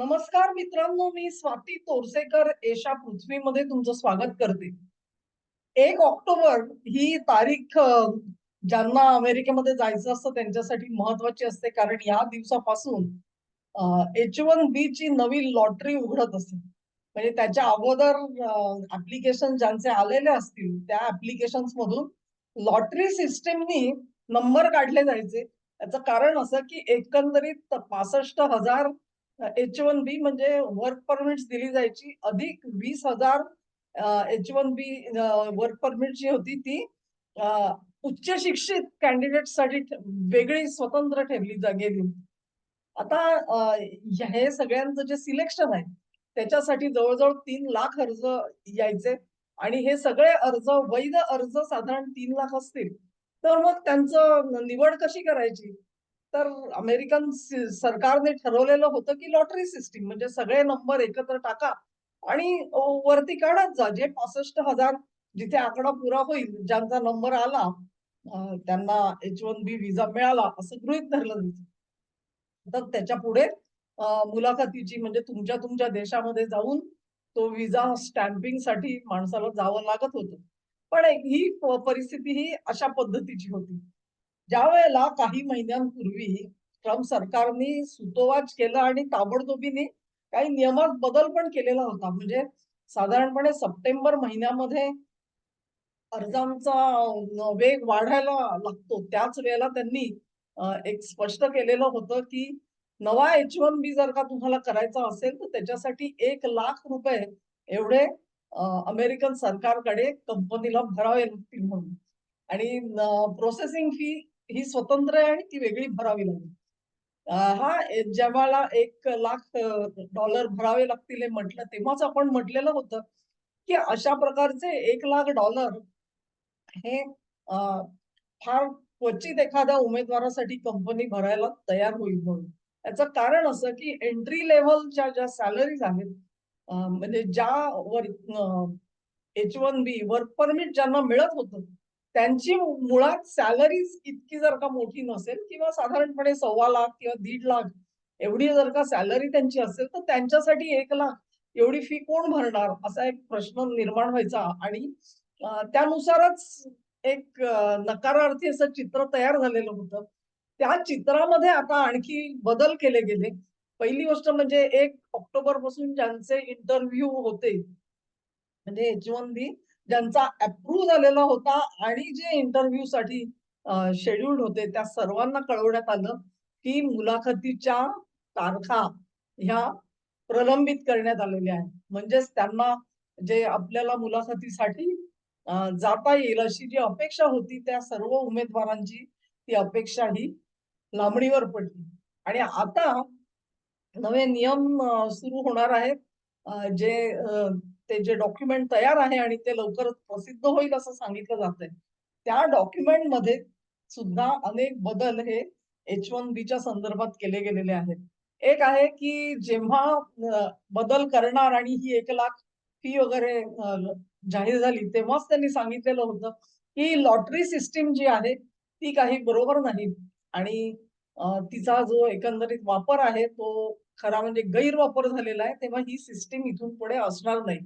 नमस्कार मित्रांनो मी स्वाती तोरसेकर एशा पृथ्वीमध्ये तुमचं स्वागत करते. एक ऑक्टोबर ही तारीख ज्यांना अमेरिकेमध्ये जायचं असतं त्यांच्यासाठी महत्वाची असते. कारण या दिवसापासून एच वन बी ची नवी लॉटरी उघडत असते. म्हणजे त्याच्या अगोदर ऍप्लिकेशन ज्यांचे आलेले असतील त्या ऍप्लिकेशन मधून लॉटरी सिस्टीमनी नंबर काढले जायचे. याचं कारण असं की एकंदरीत पासष्ट हजार एच वन बी म्हणजे वर्क परमिट दिली जायची. अधिक वीस हजार H one B work permit जी होती ती उच्च शिक्षित कॅन्डिडेटसाठी वेगळी स्वतंत्र ठेवली जा गेली. आता हे सगळ्यांचं जे सिलेक्शन आहे त्याच्यासाठी जवळजवळ तीन लाख अर्ज यायचे. आणि हे सगळे अर्ज वैध अर्ज साधारण तीन लाख असतील. तर मग त्यांचं निवड कशी करायची? तर अमेरिकन सरकारने ठरवलेलं होतं की लॉटरी सिस्टीम म्हणजे सगळे नंबर एकत्र टाका आणि वरती काढत जा. जे पासष्ट हजार जिथे आकडा पुरा होईल ज्यांचा नंबर आला त्यांना एच वन बी व्हिसा मिळाला असं गृहित धरलं जायचं. तर त्याच्या पुढे मुलाखतीची म्हणजे तुमच्या तुमच्या देशामध्ये जाऊन तो विजा स्टॅम्पिंगसाठी माणसाला जावं लागत होतं. पण ही परिस्थिती ही अशा पद्धतीची होती. ज्या वेळेला काही महिन्यांपूर्वी ट्रम्प सरकारने सुतोवाच केला आणि ताबडतोबीने काही नियमात बदल पण केलेला होता. म्हणजे साधारणपणे सप्टेंबर महिन्यामध्ये अर्जांचा वेग वाढायला लागतो. त्याच वेळेला त्यांनी एक स्पष्ट केलेलं होतं की नवा एच वन बी जर का तुम्हाला करायचा असेल तर त्याच्यासाठी एक लाख रुपये एवढे अमेरिकन सरकारकडे कंपनीला भरावे लागतील म्हणून. आणि प्रोसेसिंग फी ही स्वतंत्र आहे आणि ती वेगळी भरावी लागेल. हा जेव्हा एक लाख डॉलर भरावे लागतील हे म्हटलं तेव्हाच आपण म्हटलेलं होतं की अशा प्रकारचे एक लाख डॉलर हे फार क्वचित एखाद्या उमेदवारासाठी कंपनी भरायला तयार होईल म्हणून. याचं कारण असं की एंट्री लेव्हलच्या ज्या सॅलरीज आहेत म्हणजे ज्या वर H one B work permit ज्यांना मिळत होतं त्यांची मुळात सॅलरीज इतकी जर का मोठी नसेल किंवा साधारणपणे सव्वा लाख किंवा दीड लाख एवढी जर का सॅलरी त्यांची असेल तर त्यांच्यासाठी एक लाख एवढी फी कोण भरणार? असा एक प्रश्न निर्माण व्हायचा. आणि त्यानुसारच एक नकारार्थी असं चित्र तयार झालेलं होतं. त्या चित्रामध्ये आता आणखी बदल केले गेले. पहिली गोष्ट म्हणजे एक ऑक्टोबरपासून ज्यांचे इंटरव्ह्यू होते म्हणजे एच वन बी ज्यांचा अप्रूव्ह झालेला होता आणि जे इंटरव्ह्यू साठी शेड्यूल्ड होते त्या सर्वांना कळवण्यात आलं की मुलाखतीच्या तारखा ह्या प्रलंबित करण्यात आलेल्या आहेत. म्हणजेच त्यांना जे आपल्याला मुलाखतीसाठी जाता येईल अशी जी अपेक्षा होती त्या सर्व उमेदवारांची ती अपेक्षा ही लांबणीवर पडली. आणि आता नवे नियम सुरू होणार आहेत. जे ते जे डॉक्युमेंट तयार आहे आणि ते लवकरच प्रसिद्ध होईल असं सांगितलं जातंय. त्या डॉक्युमेंटमध्ये सुद्धा अनेक बदल हे एच वन बीच्या संदर्भात केले गेलेले आहेत. एक आहे की जेव्हा बदल करणार आणि ही एक लाख फी वगैरे जाहीर झाली तेव्हाच त्यांनी सांगितलेलं होतं की लॉटरी सिस्टीम जी आहे ती काही बरोबर नाही. आणि तिचा जो एकंदरीत वापर आहे तो खरा म्हणजे गैरवापर झालेला आहे तेव्हा ही सिस्टीम इथून पुढे असणार नाही.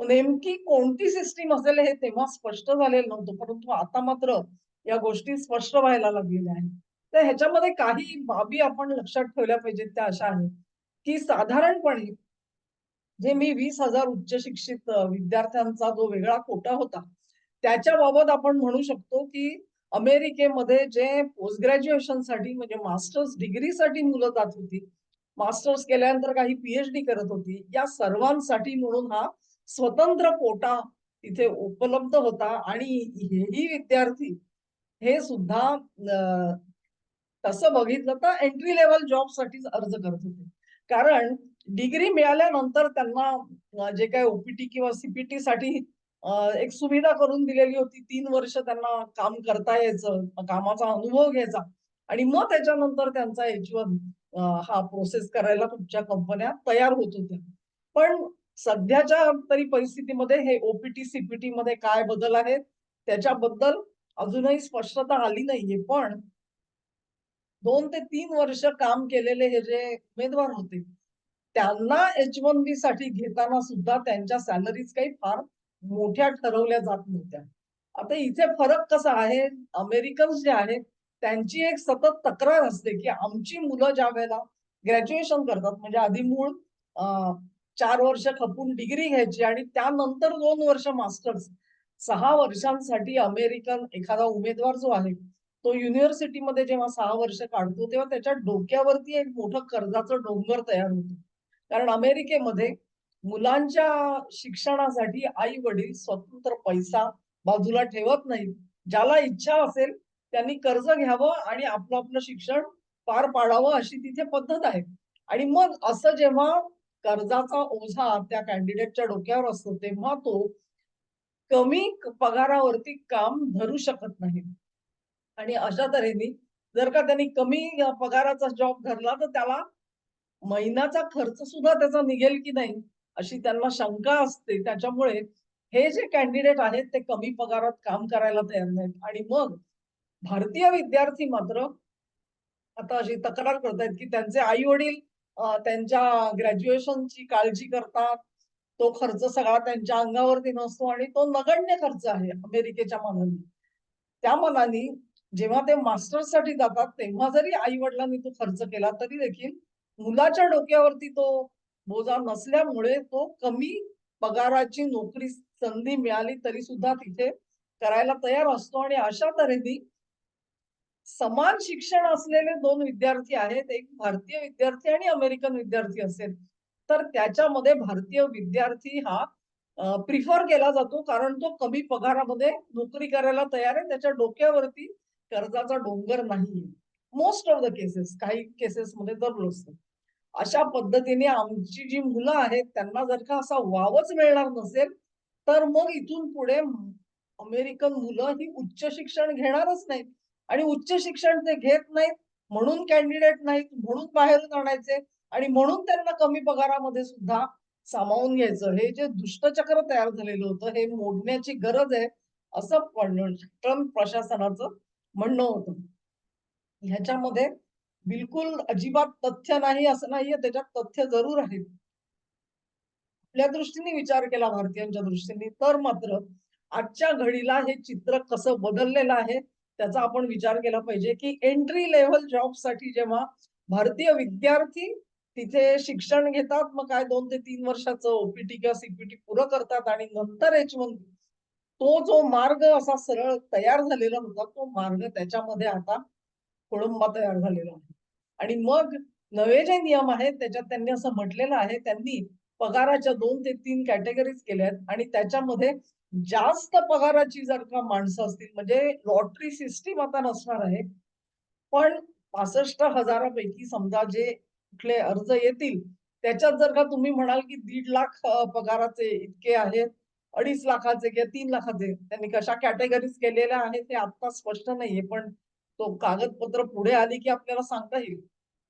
नेमकी कोणती सिस्टीम असेल हे तेव्हा स्पष्ट झालेलं नव्हतं परंतु आता मात्र या गोष्टी स्पष्ट व्हायला लागलेल्या आहेत. तर ह्याच्यामध्ये काही बाबी आपण लक्षात ठेवल्या पाहिजेत त्या अशा आहेत की साधारणपणे जे मी वीस हजार उच्च शिक्षित विद्यार्थ्यांचा जो वेगळा कोटा होता त्याच्या बाबत आपण म्हणू शकतो की अमेरिकेमध्ये जे पोस्ट ग्रॅज्युएशनसाठी म्हणजे मास्टर्स डिग्रीसाठी मुलं जात होती मास्टर्स केल्यानंतर काही पीएचडी करत होती या सर्वांसाठी म्हणून हा स्वतंत्र कोटा तिथे उपलब्ध होता आणि हेही विद्यार्थी हे सुद्धा तसं बघितलं तर एंट्री लेवल जॉब साठीच अर्ज करत होते. कारण डिग्री मिळाल्यानंतर त्यांना जे काही ओपीटी किंवा सीपीटी साठी एक सुविधा करून दिलेली होती. तीन वर्ष त्यांना काम करता यायचं कामाचा अनुभव घ्यायचा. आणि मग त्याच्यानंतर त्यांचा एच वन हा प्रोसेस करायला तुमच्या कंपन्या तयार होत होत्या. पण सध्याच्या तरी परिस्थितीमध्ये हे ओपीटी सीपीटी मध्ये काय बदल आहेत त्याच्याबद्दल अजूनही स्पष्टता आली नाहीये. पण दोन ते तीन वर्ष काम केलेले हे जे उमेदवार होते त्यांना एच वन बी साठी घेताना सुद्धा त्यांच्या सॅलरीज काही फार मोठ्या ठरवल्या जात नव्हत्या. आता इथे फरक कसा आहे? अमेरिकन्स जे आहेत त्यांची एक सतत तक्रार असते की आमची मुलं ज्या वेळेला ग्रॅज्युएशन करतात म्हणजे आधी मूळ चार वर्ष खपून डिग्री घ्यायची आणि त्यानंतर दोन वर्ष मास्टर्स सहा वर्षांसाठी अमेरिकन एखादा उमेदवार जो आहे तो युनिव्हर्सिटीमध्ये जेव्हा सहा वर्ष काढतो तेव्हा त्याच्या डोक्यावरती एक मोठं कर्जाचं डोंगर तयार होतो. कारण अमेरिकेमध्ये मुलांच्या शिक्षणासाठी आई वडील स्वतंत्र पैसा बाजूला ठेवत नाहीत. ज्याला इच्छा असेल त्यांनी कर्ज घ्यावं आणि आपलं आपलं शिक्षण पार पाडावं अशी तिथे पद्धत आहे. आणि मग असं जेव्हा कर्जाचा ओझा त्या कॅन्डिडेटच्या डोक्यावर असतो तेव्हा तो कमी पगारावरती काम धरू शकत नाही. आणि अशा तऱ्हेने जर का त्यांनी कमी पगाराचा जॉब धरला तर त्याला महिन्याचा खर्च सुद्धा त्याचा निघेल की नाही अशी त्यांना शंका असते. त्याच्यामुळे हे जे कॅन्डिडेट आहेत ते कमी पगारात काम करायला तयार नाहीत. आणि मग भारतीय विद्यार्थी मात्र आता अशी तक्रार करतायत की त्यांचे आई वडील त्यांच्या ग्रॅज्युएशनची काळजी करतात. तो खर्च सगळा त्यांच्या अंगावरती नसतो आणि तो नगण्य खर्च आहे अमेरिकेच्या मनाने. त्या मनाने जेव्हा ते मास्टर्ससाठी जातात तेव्हा जरी आई वडिलांनी तो खर्च केला तरी देखील मुलाच्या डोक्यावरती तो बोजा नसल्यामुळे तो कमी पगाराची नोकरी संधी मिळाली तरी सुद्धा तिथे करायला तयार असतो. आणि अशा तऱ्हेने समान शिक्षण असलेले दोन विद्यार्थी आहेत. एक भारतीय विद्यार्थी आणि अमेरिकन विद्यार्थी असेल. तर त्याच्यामध्ये भारतीय विद्यार्थी हा प्रिफर केला जातो. कारण तो कमी पगारामध्ये नोकरी करायला तयार आहे. त्याच्या डोक्यावरती कर्जाचा डोंगर नाहीये. मोस्ट ऑफ द केसेस काही केसेस मध्ये तर असतं अशा पद्धतीने आमची जी मुलं आहेत त्यांना जर का असा वावच मिळणार नसेल तर मग इथून पुढे अमेरिकन मुलं ही उच्च शिक्षण घेणारच नाहीत. आणि उच्च शिक्षण ते घेत नाहीत म्हणून कॅन्डिडेट नाहीत म्हणून बाहेरून आणायचे आणि म्हणून त्यांना कमी पगारामध्ये सुद्धा सामावून घ्यायचं. हे जे दुष्टचक्र तयार झालेलं होतं हे मोडण्याची गरज आहे असं ट्रम्प प्रशासनाचं म्हणणं होतं. ह्याच्यामध्ये बिलकुल अजिबात तथ्य नाही असं नाहीये त्याच्यात तथ्य जरूर आहेत आपल्या दृष्टीने विचार केला भारतीयांच्या दृष्टीने तर मात्र आजच्या घडीला हे चित्र कसं बदललेलं आहे त्याचा आपण विचार केला पाहिजे की एंट्री लेव्हल जॉबसाठी जेव्हा भारतीय विद्यार्थी तिथे शिक्षण घेतात मग काय दोन ते तीन वर्षाचं ओपीटी किंवा सीपीटी पुरं करतात आणि नंतर एच वन तो जो मार्ग असा सरळ तयार झालेला होता तो मार्ग त्याच्यामध्ये आता खोळंबा तयार झालेला आहे. आणि मग नवे जे नियम आहेत त्याच्यात त्यांनी असं म्हटलेलं आहे त्यांनी पगाराच्या दोन ते तीन कॅटेगरीज केल्या आहेत आणि त्याच्यामध्ये जास्त पगाराची जर का माणसं असतील म्हणजे लॉटरी सिस्टीम आता नसणार आहे पण पासष्ट हजारापैकी समजा जे कुठले अर्ज येतील त्याच्यात जर का तुम्ही म्हणाल की दीड लाख पगाराचे इतके आहेत अडीच लाखाचे किंवा तीन लाखाचे त्यांनी कशा कॅटेगरीज केलेल्या आहेत ते आता स्पष्ट नाहीये पण तो कागदपत्र पुढे आली की आपल्याला सांगता येईल.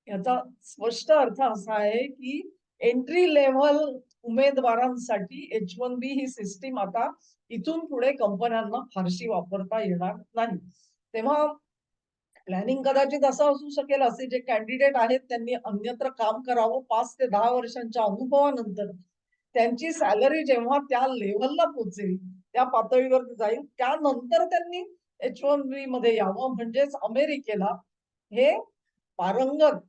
याचा स्पष्ट अर्थ असा आहे की एंट्री लेव्हल उमेदवारांसाठी एच वन बी ही सिस्टीम आता इथून पुढे कंपन्यांना फारशी वापरता येणार नाही. तेव्हा प्लॅनिंग कदाचित असं असू शकेल असे जे कॅन्डिडेट आहेत त्यांनी अन्यत्र काम करावं. पाच ते दहा वर्षांच्या अनुभवानंतर त्यांची सॅलरी जेव्हा त्या लेव्हलला पोहोचेल त्या पातळीवर जाईल. त्यानंतर त्यांनी एच वन बी मध्ये यावं. म्हणजेच अमेरिकेला हे पारंगत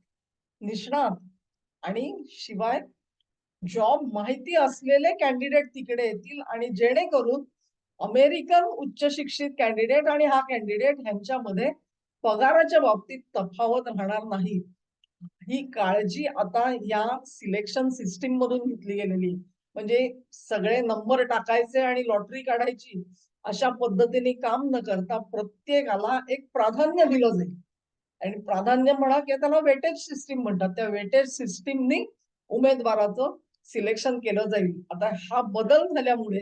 निष्णात आणि शिवाय जॉब माहिती असलेले कॅन्डिडेट तिकडे येतील आणि जेणेकरून अमेरिकन उच्च शिक्षित कॅन्डिडेट आणि हा कॅन्डिडेट ह्यांच्यामध्ये पगाराच्या बाबतीत तफावत राहणार नाही. ही काळजी आता या सिलेक्शन सिस्टीम मधून घेतली गेलेली. म्हणजे सगळे नंबर टाकायचे आणि लॉटरी काढायची अशा पद्धतीने काम न करता प्रत्येकाला एक प्राधान्य दिलं जाईल. आणि प्राधान्य म्हणा किंवा त्याला वेटेज सिस्टीम म्हणतात. त्या वेटेज सिस्टीमनी उमेदवाराचं सिलेक्शन केलं जाईल. आता हा बदल झाल्यामुळे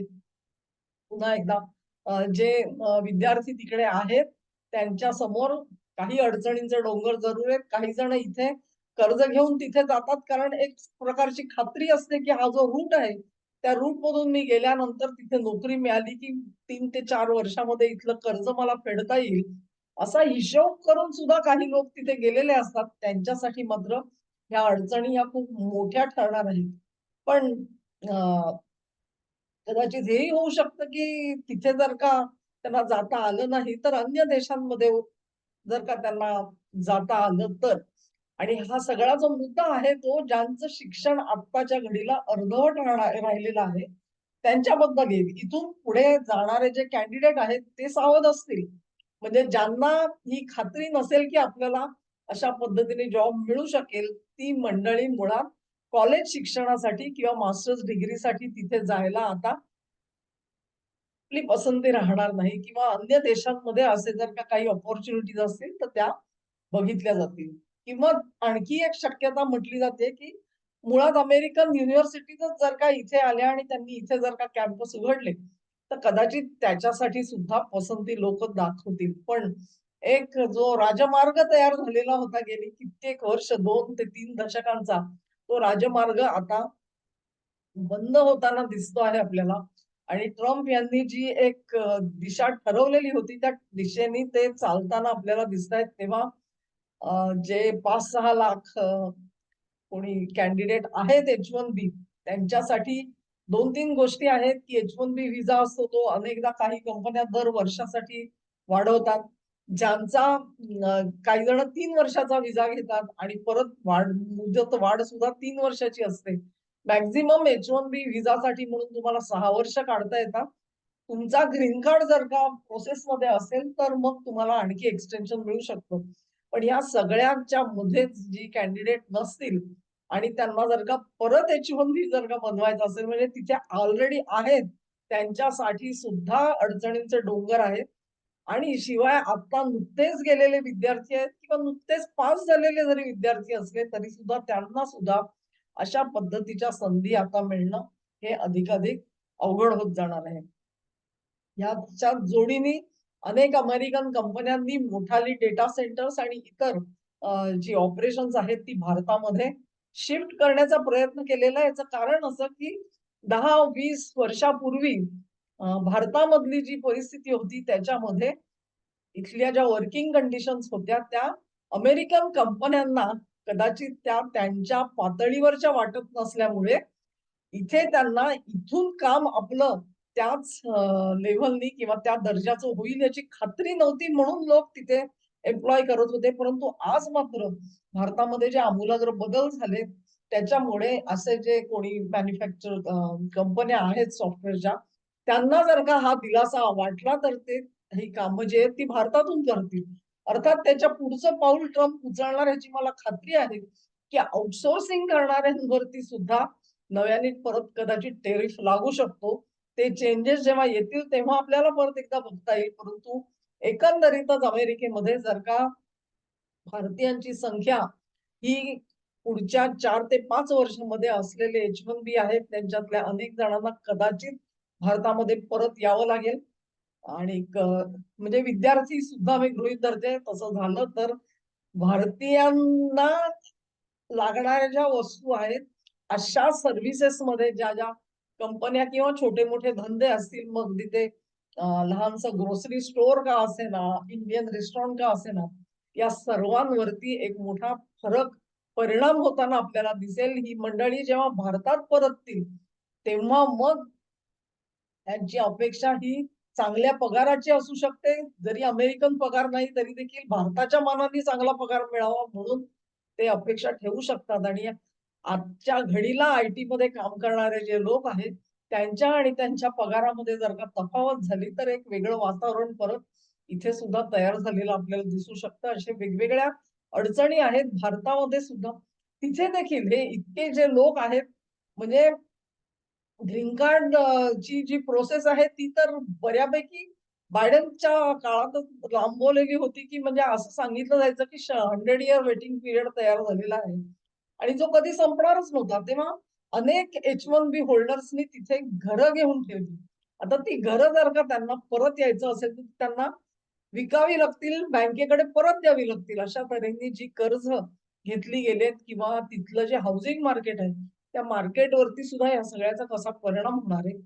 पुन्हा एकदा जे विद्यार्थी तिकडे आहेत त्यांच्यासमोर काही अडचणींचे डोंगर जरूर आहेत. काही जण इथे कर्ज घेऊन तिथे जातात. कारण एक प्रकारची खात्री असते की हा जो रूट आहे त्या रूट मधून मी गेल्यानंतर तिथे नोकरी मिळाली की तीन ते चार वर्षामध्ये इथलं कर्ज मला फेडता येईल. असा हिशोब करून सुद्धा काही लोक तिथे गेलेले असतात. त्यांच्यासाठी मात्र ह्या अडचणी या खूप मोठ्या ठरणार आहेत. पण कदाचित हेही होऊ शकतं की तिथे जर का त्यांना जाता आलं नाही तर अन्य देशांमध्ये जर का त्यांना जाता आलं तर. आणि हा सगळा जो मुद्दा आहे तो ज्यांचं शिक्षण आत्ताच्या घडीला अर्धवट राहिलेला राहिलेलं आहे त्यांच्याबद्दल येईल. इथून पुढे जाणारे जे कॅन्डिडेट आहेत ते सावध असतील. म्हणजे ज्यांना ही खात्री नसेल की आपल्याला अशा पद्धतीने जॉब मिळू शकेल ती मंडळी मुळात कॉलेज शिक्षणासाठी किंवा मास्टर्स डिग्रीसाठी तिथे जायला आता आपली पसंती राहणार नाही किंवा अन्य देशांमध्ये असे जर का काही ऑपॉर्च्युनिटीज असतील तर त्या बघितल्या जातील. किंवा आणखी एक शक्यता म्हटली जाते की मुळात अमेरिकन युनिव्हर्सिटीजच जर का इथे आल्या आणि त्यांनी इथे जर का कॅम्पस उघडले तर कदाचित त्याच्यासाठी सुद्धा पसंती लोक दाखवतील. पण एक जो राजमार्ग तयार झालेला होता गेली कित्येक वर्ष दोन ते तीन दशकांचा तो राजमार्ग आता बंद होताना दिसतो आहे आपल्याला. आणि ट्रम्प यांनी जी एक दिशा ठरवलेली होती त्या दिशेने ते चालताना आपल्याला दिसत आहेत तेव्हा जे पाच सहा लाख कोणी कॅन्डिडेट आहेत एच वन बी त्यांच्यासाठी दोन तीन गोष्टी आहेत की एच वन बी व्हिसा असतो तो अनेकदा काही कंपन्या दर वर्षासाठी वाढवतात. ज्यांचा काही जण तीन वर्षाचा व्हिसा घेतात आणि परत वाढ मुदत वाढ सुद्धा तीन वर्षाची असते. मॅक्झिमम एच वन बी व्हिसासाठी म्हणून तुम्हाला सहा वर्ष काढता येतात. तुमचा ग्रीन कार्ड जर का प्रोसेस मध्ये असेल तर मग तुम्हाला आणखी एक्सटेन्शन मिळू शकतं. पण या सगळ्यांच्या मध्येच जी कॅन्डिडेट नसतील आणि त्यांना जर का परत एच वन बी जर का बनवायचं असेल म्हणजे तिथे ऑलरेडी आहेत त्यांच्यासाठी सुद्धा अडचणींचे डोंगर आहेत. आणि शिवाय आता नुकतेच गेलेले विद्यार्थी आहेत किंवा नुकतेच पास झालेले जरी विद्यार्थी असले तरी सुद्धा त्यांना सुद्धा अशा पद्धतीच्या संधी आता मिळणं हे अधिकाधिक अवघड होत जाणार आहे. याच्या जोडीने अनेक अमेरिकन कंपन्यांनी मोठाली डेटा सेंटर्स आणि इतर जी ऑपरेशन्स आहेत ती भारतामध्ये शिफ्ट करण्याचा प्रयत्न केलेला आहे. याचं कारण असं की दहा वीस वर्षापूर्वी भारतामधली जी परिस्थिती होती त्याच्यामध्ये इथल्या ज्या वर्किंग कंडिशन्स होत्या त्या अमेरिकन कंपन्यांना कदाचित त्या त्यांच्या पातळीवरच्या वाटत नसल्यामुळे इथे त्यांना इथून काम आपलं त्याच लेव्हलनी किंवा त्या दर्जाचं होईल याची खात्री नव्हती म्हणून लोक तिथे एम्प्लॉय करत होते. परंतु आज मात्र भारतामध्ये जे आमूलाग्र बदल झाले त्याच्यामुळे असे जे कोणी मॅन्युफॅक्चर कंपन्या आहेत सॉफ्टवेअरच्या त्यांना जर का हा दिलासा वाटला तर ते ही कामं जी आहेत ती भारतातून करतील. अर्थात त्याच्या पुढचं पाऊल ट्रम्प उचलणार याची मला खात्री आहे की आउटसोर्सिंग करणाऱ्यांवरती सुद्धा नव्याने परत कदाचित टेरिफ लागू शकतो. ते चेंजेस जेव्हा येतील तेव्हा आपल्याला परत एकदा बघता येईल. परंतु एकंदरीतच अमेरिकेमध्ये जर का भारतीयांची संख्या ही पुढच्या चार ते पाच वर्षामध्ये असलेले एच वन बी आहेत त्यांच्यातल्या अनेक जणांना कदाचित भारतामध्ये परत यावं लागेल. आणि म्हणजे विद्यार्थी सुद्धा मी गृहीत धरते तसं झालं तर भारतीयांना लागणाऱ्या ज्या वस्तू आहेत अशा सर्व्हिसेस मध्ये ज्या ज्या कंपन्या किंवा छोटे मोठे धंदे असतील मग तिथे अं, लहानसं ग्रोसरी स्टोअर का असेना इंडियन रेस्टॉरंट का असेना या सर्वांवरती एक मोठा फरक परिणाम होताना आपल्याला दिसेल. ही मंडळी जेव्हा भारतात परततील तेव्हा मग त्यांची अपेक्षा ही चांगल्या पगाराची असू शकते. जरी अमेरिकन पगार नाही तरी देखील भारताच्या मानाने चांगला पगार मिळावा म्हणून ते अपेक्षा ठेवू शकतात. आणि आजच्या घडीला आय टी मध्ये काम करणारे जे लोक आहेत त्यांच्या आणि त्यांच्या पगारामध्ये जर का तफावत झाली तर एक वेगळं वातावरण परत इथे सुद्धा तयार झालेलं आपल्याला दिसू शकतं. असे वेगवेगळ्या अडचणी आहेत. भारतामध्ये सुद्धा तिथे देखील हे इतके जे लोक आहेत म्हणजे ग्रीन कार्ड ची जी प्रोसेस आहे ती तर बऱ्यापैकी बायडनच्या काळातच लांबवलेली होती की म्हणजे असं सांगितलं जायचं की हंड्रेड इयर वेटिंग पिरियड तयार झालेला आहे. आणि जो कधी संपणारच नव्हता तेव्हा अनेक एच वन बी होल्डर्सनी तिथे घरं घेऊन ठेवली. आता ती घरं जर का त्यांना परत यायचं असेल तर त्यांना विकावी लागतील बँकेकडे परत द्यावी लागतील अशा तऱ्हेने जी कर्ज घेतली गेलेत किंवा तिथलं जे हाऊसिंग मार्केट आहे त्या मार्केटवरती सुद्धा या सगळ्याचा कसा परिणाम होणार आहे?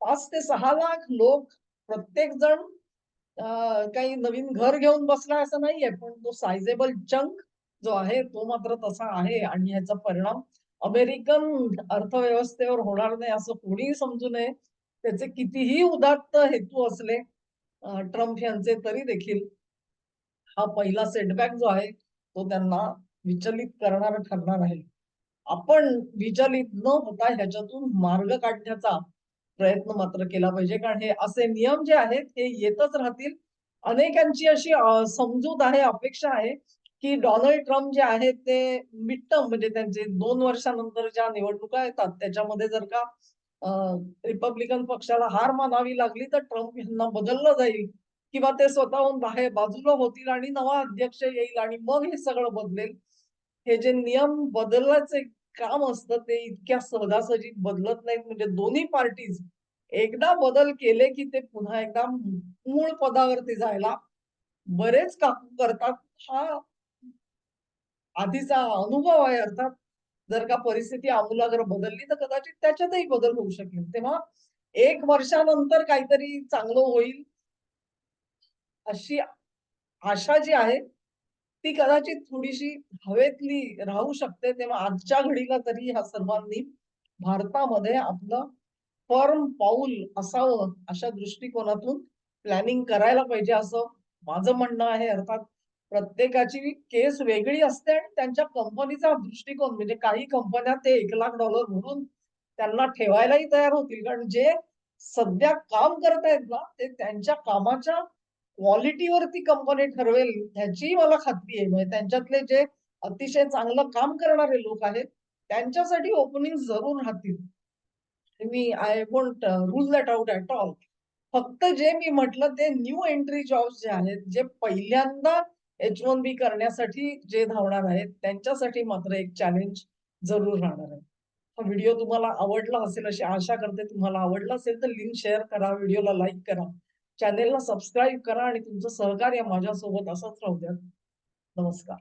पाच ते सहा लाख लोक प्रत्येक जण काही नवीन घर घेऊन बसलाय असं नाहीये पण तो सायझेबल चंक जो आहे तो मात्र तसा आहे आणि याचा परिणाम अमेरिकन अर्थव्यवस्थेवर होणार नाही असं कोणीही समजू नये. त्याचे कितीही उदात्त हेतू असले ट्रम्प यांचे तरी देखील हा पहिला सेटबॅक जो आहे तो त्यांना विचलित करणारा ठरणार आहे. आपण विचलित न होता ह्याच्यातून मार्ग काढण्याचा प्रयत्न मात्र केला पाहिजे. कारण हे असे नियम जे आहेत हे येतच राहतील. अनेकांची अशी समजूत आहे अपेक्षा आहे की डोनाल्ड ट्रम्प जे आहेत ते मिड म्हणजे त्यांचे दोन वर्षानंतर ज्या निवडणुका येतात त्याच्यामध्ये जर का रिपब्लिकन पक्षाला हार मानावी लागली तर ट्रम्प यांना बदललं जाईल किंवा ते स्वतःहून बाहेर बाजूला होतील आणि नवा अध्यक्ष येईल आणि मग हे सगळं बदलेल. हे जे नियम बदलण्याचे काम असतं ते इतक्या सहजासहजी बदलत नाहीत. म्हणजे दोन्ही पार्टीज एकदा बदल केले की ते पुन्हा एकदा मूळ पदावरती जायला बरेच काम करतात. हा आधीचा अनुभव आहे अर्थात. जर का परिस्थिती आमूलाग्र बदलली तर कदाचित त्याच्यातही बदल होऊ शकेल. तेव्हा एक वर्षानंतर काहीतरी चांगलं होईल अशी आशा जी आहे ती कदाचित थोडीशी हवेतली राहू शकते तेव्हा आजच्या घडीला तरी ह्या सर्वांनी भारतामध्ये आपलं फर्म पाऊल असावं अशा दृष्टिकोनातून प्लॅनिंग करायला पाहिजे असं माझं म्हणणं आहे. अर्थात प्रत्येकाची केस वेगळी असते आणि त्यांच्या कंपनीचा दृष्टिकोन म्हणजे काही कंपन्या ते एक लाख डॉलर म्हणून त्यांना ठेवायलाही तयार होतील. कारण जे सध्या काम करत आहेत ना ते त्यांच्या कामाच्या क्वालिटीवरती कंपनी ठरवेल ह्याची मला खात्री आहे. म्हणजे त्यांच्यातले जे अतिशय चांगलं काम करणारे लोक आहेत त्यांच्यासाठी ओपनिंग जरूर राहतील. मी I won't rule that out at all फक्त जे मी म्हटलं ते न्यू एंट्री जॉब्स जे आहेत जे पहिल्यांदा एच वन बी करण्यासाठी जे धावणार आहेत त्यांच्यासाठी मात्र एक चॅलेंज जरूर राहणार आहे. हा व्हिडिओ तुम्हाला आवडला असेल अशी आशा करते. तुम्हाला आवडला असेल तर लिंक शेअर करा व्हिडिओला लाईक करा. चॅनेलला सबस्क्राईब करा आणि तुमचं सहकार्य माझ्यासोबत असंच राहू द्या. नमस्कार.